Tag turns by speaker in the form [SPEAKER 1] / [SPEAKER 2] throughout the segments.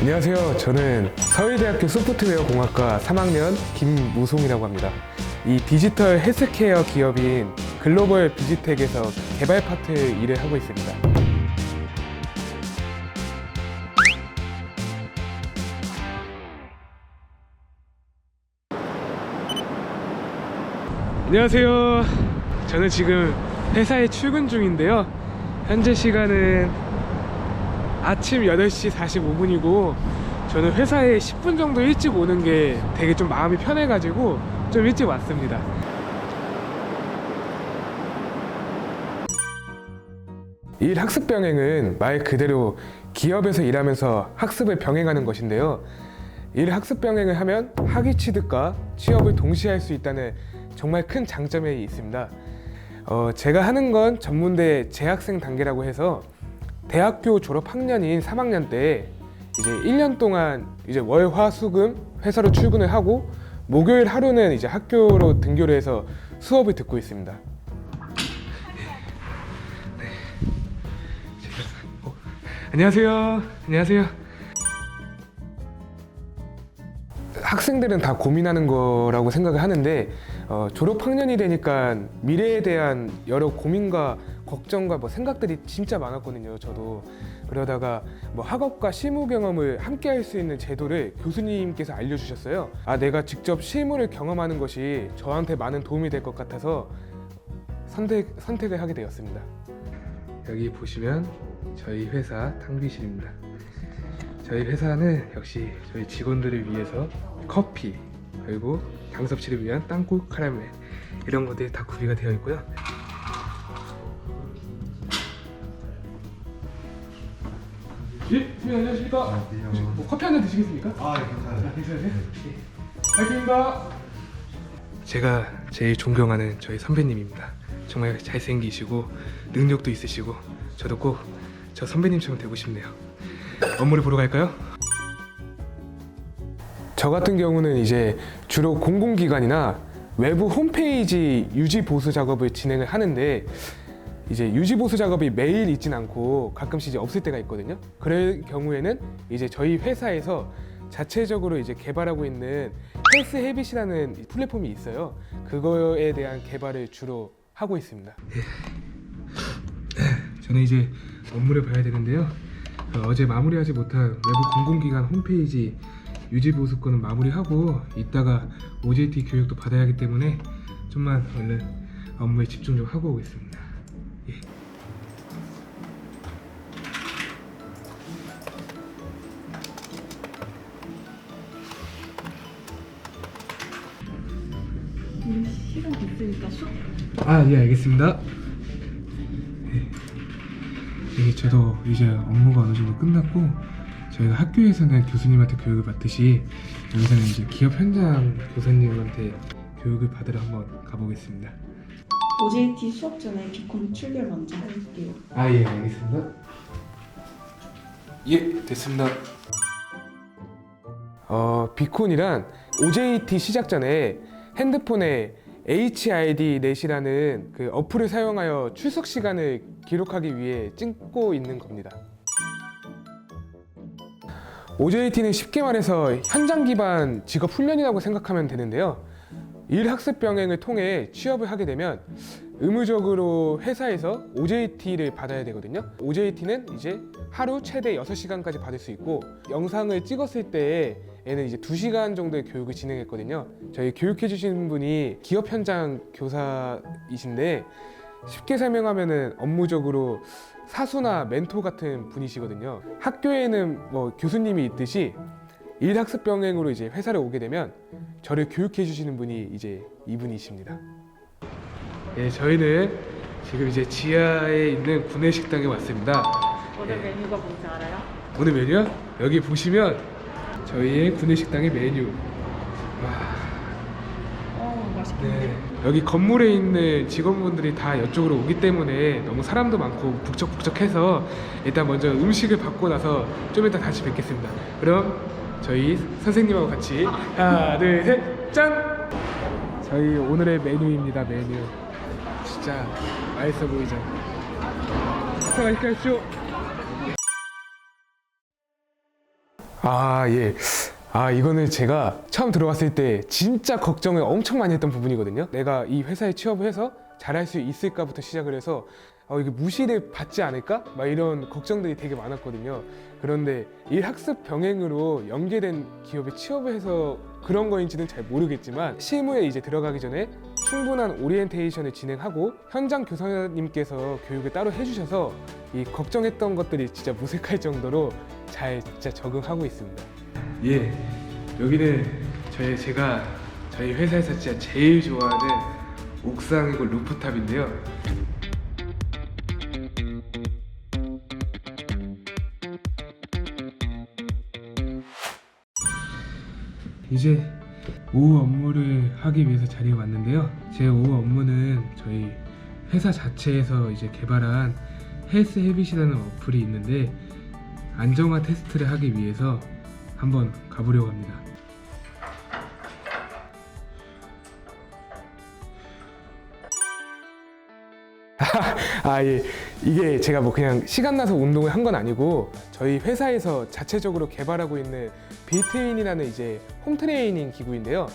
[SPEAKER 1] 안녕하세요. 저는 서울대학교 소프트웨어 공학과 3학년 김무송이라고 합니다. 이 디지털 헬스케어 기업인 글로벌 비지텍에서 개발 파트 일을 하고 있습니다. 안녕하세요. 저는 지금 회사에 출근 중인데요. 현재 시간은 아침 8시 45분이고 저는 회사에 10분 정도 일찍 오는 게 되게 좀 마음이 편해가지고 좀 일찍 왔습니다. 일 학습 병행은 말 그대로 기업에서 일하면서 학습을 병행하는 것인데요. 일 학습 병행을 하면 학위 취득과 취업을 동시에 할 수 있다는 정말 큰 장점이 있습니다. 어, 제가 하는 건 전문대 재학생 단계라고 해서 대학교 졸업 학년인 3학년 때 이제 1년 동안 이제 월, 화, 수금 회사로 출근을 하고 목요일 하루는 이제 학교로 등교를 해서 수업을 듣고 있습니다. 어, 안녕하세요. 안녕하세요. 학생들은 다 고민하는 거라고 생각을 하는데 어, 졸업 학년이 되니까 미래에 대한 여러 고민과 걱정과 뭐 생각들이 진짜 많았거든요. 저도 그러다가 뭐 학업과 실무 경험을 함께 할 수 있는 제도를 교수님께서 알려주셨어요. 아 내가 직접 실무를 경험하는 것이 저한테 많은 도움이 될 것 같아서 선택 선택을 하게 되었습니다. 여기 보시면 저희 회사 탕비실입니다. 저희 회사는 역시 저희 직원들을 위해서 커피 그리고 당섭씨를 위한 땅콩 카라멜 이런 것들이 다 구비가 되어 있고요. 예, 선생님 안녕하십니까? 혹시 뭐 커피 한잔 드시겠습니까?
[SPEAKER 2] 아, 네, 괜찮아요.
[SPEAKER 1] 아, 괜찮으세요? 예. 파이팅입니다. 제가 제일 존경하는 저희 선배님입니다. 정말 잘생기시고 능력도 있으시고 저도 꼭 저 선배님처럼 되고 싶네요. 업무를 보러 갈까요? 저 같은 경우는 이제 주로 공공기관이나 외부 홈페이지 유지 보수 작업을 진행을 하는데 이제 유지 보수 작업이 매일 있진 않고 가끔씩 이제 없을 때가 있거든요. 그럴 경우에는 이제 저희 회사에서 자체적으로 이제 개발하고 있는 헬스 헤빗이라는 플랫폼이 있어요. 그거에 대한 개발을 주로 하고 있습니다. 저는 이제 업무를 봐야 되는데요. 어, 제 마무리하지 못한 외부 공공기관 홈페이지 유지 보수 건은 마무리하고 이따가 OJT 교육도 받아야 하기 때문에 좀만 얼른 업무에 집중 좀 하고 오겠습니다.
[SPEAKER 3] 시간 있으니까 수업
[SPEAKER 1] 아, 예, 알겠습니다. 네. 예, 저도 이제 업무가 어느 정도 끝났고 저희가 학교에서는 교수님한테 교육을 받듯이 여기서는 이제 기업 현장 교사님한테 교육을 받으러 한번 가보겠습니다.
[SPEAKER 3] OJT 수업 전에 비콘 출결 먼저 할게요.
[SPEAKER 1] 아, 예, 알겠습니다. 예, 됐습니다. 어, 비콘이란 OJT 시작 전에 핸드폰에 HID 넷이라는 그 어플을 사용하여 출석 시간을 기록하기 위해 찍고 있는 겁니다. OJT는 쉽게 말해서 현장 기반 직업 훈련이라고 생각하면 되는데요. 일 학습 병행을 통해 취업을 하게 되면 의무적으로 회사에서 OJT를 받아야 되거든요. OJT는 이제 하루 최대 6시간까지 받을 수 있고 영상을 찍었을 때에는 이제 2시간 정도의 교육을 진행했거든요. 저희 교육해 주신 분이 기업 현장 교사이신데 쉽게 설명하면은 업무적으로 사수나 멘토 같은 분이시거든요. 학교에는 뭐 교수님이 있듯이 일 학습 병행으로 이제 회사를 오게 되면 저를 교육해 주시는 분이 이제 이분이십니다. 예, 저희는 지금 이제 지하에 있는 구내 식당에 왔습니다.
[SPEAKER 3] 오늘 메뉴가 뭔지 알아요?
[SPEAKER 1] 오늘 메뉴요? 여기 보시면 저희의 구내 식당의 메뉴. 와,
[SPEAKER 3] 어 맛있겠는데?
[SPEAKER 1] 네. 여기 건물에 있는 직원분들이 다 이쪽으로 오기 때문에 너무 사람도 많고 북적북적해서 일단 먼저 음식을 받고 나서 좀 이따 다시 뵙겠습니다. 그럼 저희 선생님하고 같이 하나, 둘, 셋, 짠! 저희 오늘의 메뉴입니다, 메뉴. 진짜 맛있어 보이죠? 맛있게 하십시오. 아, 예. 아, 이거는 제가 처음 들어왔을 때 진짜 걱정을 엄청 많이 했던 부분이거든요. 내가 이 회사에 취업을 해서 잘할 수 있을까부터 시작을 해서 어, 이게 무시를 받지 않을까? 막 이런 걱정들이 되게 많았거든요. 그런데 이 학습 병행으로 연계된 기업에 취업을 해서 그런 거인지는 잘 모르겠지만 실무에 이제 들어가기 전에 충분한 오리엔테이션을 진행하고 현장 교사님께서 교육을 따로 해주셔서 이 걱정했던 것들이 진짜 무색할 정도로 잘 진짜 적응하고 있습니다. 예, 여기는 저희 제가 저희 회사에서 진짜 제일 좋아하는 옥상이고 루프탑인데요. 이제 오후 업무를 하기 위해서 자리에 왔는데요. 제 오후 업무는 저희 회사 자체에서 이제 개발한 헬스 헤빗이라는 어플이 있는데 안정화 테스트를 하기 위해서 한번 가보려고 합니다. 아, 예. 이게 제가 뭐 그냥 시간 나서 운동을 한 건 아니고 저희 회사에서 자체적으로 개발하고 있는 빌트인이라는 이제 홈트레이닝 기구인데요.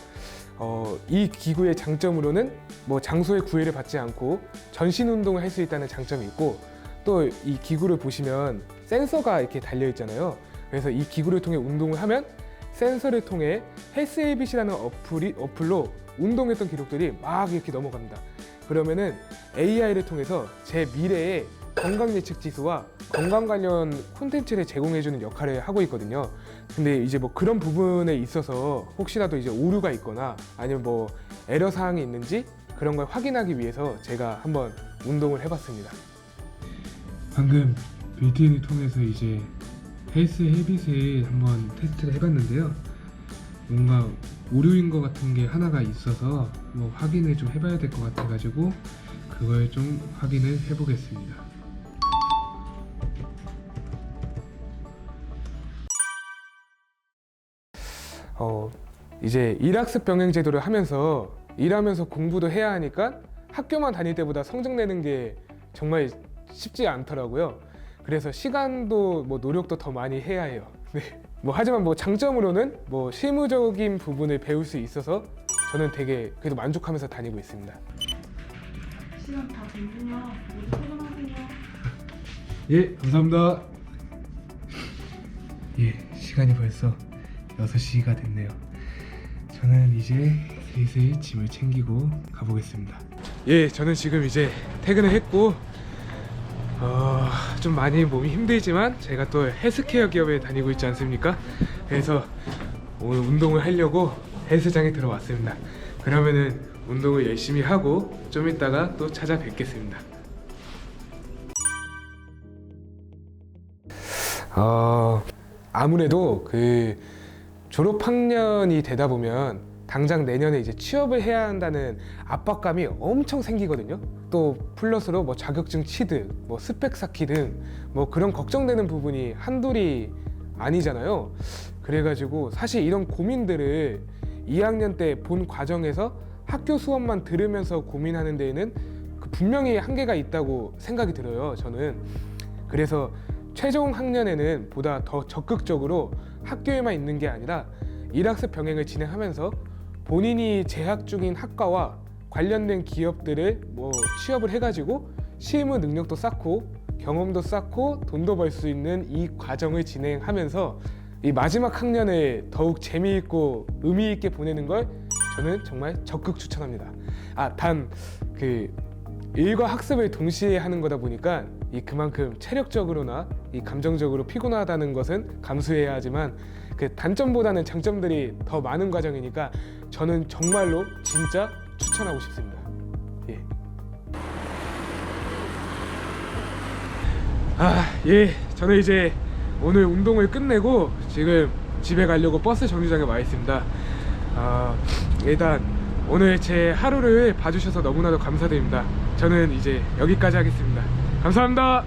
[SPEAKER 1] 어, 이 기구의 장점으로는 뭐 장소의 구애를 받지 않고 전신 운동을 할 수 있다는 장점이 있고 또 이 기구를 보시면 센서가 이렇게 달려 있잖아요. 그래서 이 기구를 통해 운동을 하면 센서를 통해 헬스 에이빗이라는 어플이 어플로 운동했던 기록들이 막 이렇게 넘어갑니다. 그러면은 AI를 통해서 제 미래의 건강 예측 지수와 건강 관련 콘텐츠를 제공해주는 역할을 하고 있거든요. 근데 이제 뭐 그런 부분에 있어서 혹시라도 이제 오류가 있거나 아니면 뭐 에러 사항이 있는지 그런 걸 확인하기 위해서 제가 한번 운동을 해봤습니다. 방금 빌트인을 통해서 이제 헬스 헤빗을 한번 테스트를 해봤는데요. 뭔가 오류인 것 같은 게 하나가 있어서 뭐 확인을 좀 해봐야 될 것 같아가지고 그걸 좀 확인을 해보겠습니다. 어 이제 일학습 병행 제도를 하면서 일하면서 공부도 해야 하니까 학교만 다닐 때보다 성적 내는 게 정말 쉽지 않더라고요. 그래서 시간도 뭐 노력도 더 많이 해야 해요. 네. 뭐 하지만 뭐 장점으로는 뭐 실무적인 부분을 배울 수 있어서 저는 되게 그래도 만족하면서 다니고 있습니다.
[SPEAKER 3] 시간 다 됐군요. 모두 퇴근하세요.
[SPEAKER 1] 예, 감사합니다. 예, 시간이 벌써 6시가 됐네요. 저는 이제 슬슬 짐을 챙기고 가보겠습니다. 예, 저는 지금 이제 퇴근을 했고 어, 좀 많이 몸이 힘들지만 제가 또 헬스케어 기업에 다니고 있지 않습니까? 그래서 오늘 운동을 하려고 헬스장에 들어왔습니다. 그러면은 운동을 열심히 하고 좀 이따가 또 찾아뵙겠습니다. 어, 아무래도 그 졸업 학년이 되다 보면 당장 내년에 이제 취업을 해야 한다는 압박감이 엄청 생기거든요. 또 플러스로 뭐 자격증 취득, 뭐 스펙 쌓기 등 뭐 그런 걱정되는 부분이 한둘이 아니잖아요. 그래가지고 사실 이런 고민들을 2학년 때 본 과정에서 학교 수업만 들으면서 고민하는 데에는 그 분명히 한계가 있다고 생각이 들어요. 저는 그래서 최종 학년에는 보다 더 적극적으로 학교에만 있는 게 아니라 일학습 병행을 진행하면서 본인이 재학 중인 학과와 관련된 기업들을 뭐 취업을 해가지고 실무 능력도 쌓고 경험도 쌓고 돈도 벌 수 있는 이 과정을 진행하면서 이 마지막 학년을 더욱 재미있고 의미 있게 보내는 걸 저는 정말 적극 추천합니다. 아, 단 그 일과 학습을 동시에 하는 거다 보니까 이 그만큼 체력적으로나 이 감정적으로 피곤하다는 것은 감수해야 하지만 그 단점보다는 장점들이 더 많은 과정이니까 저는 정말로 진짜 추천하고 싶습니다. 예. 아, 예. 저는 이제 오늘 운동을 끝내고 지금 집에 가려고 버스 정류장에 와 있습니다. 아, 일단 오늘 제 하루를 봐주셔서 너무나도 감사드립니다. 저는 이제 여기까지 하겠습니다. 감사합니다.